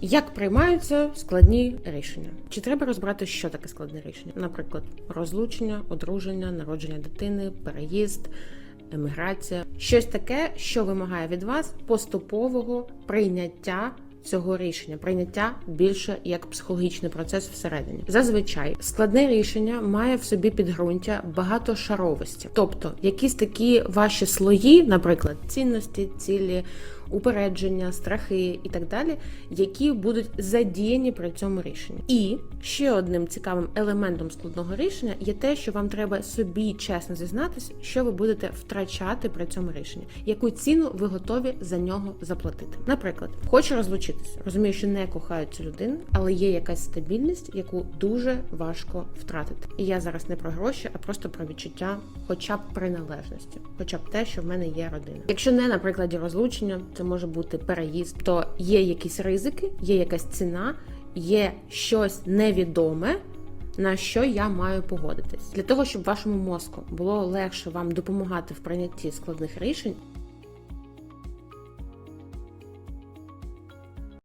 Як приймаються складні рішення? Чи треба розбирати, що таке складне рішення? Наприклад, розлучення, одруження, народження дитини, переїзд, еміграція, щось таке, що вимагає від вас поступового прийняття. Цього рішення прийняття більше як психологічний процес всередині. Зазвичай складне рішення має в собі підґрунтя багатошаровості, тобто якісь такі ваші слої, наприклад, цінності, цілі, упередження, страхи і так далі, які будуть задіяні при цьому рішенні. І ще одним цікавим елементом складного рішення є те, що вам треба собі чесно зізнатися, що ви будете втрачати при цьому рішенні, яку ціну ви готові за нього заплатити. Наприклад, хочу розлучитися, розумію, що не кохаю цю людину, але є якась стабільність, яку дуже важко втратити. І я зараз не про гроші, а просто про відчуття, хоча б приналежності, хоча б те, що в мене є родина. Якщо не на прикладі розлучення, це може бути переїзд, то є якісь ризики, є якась ціна, є щось невідоме. На що я маю погодитись для того, щоб вашому мозку було легше вам допомагати в прийнятті складних рішень,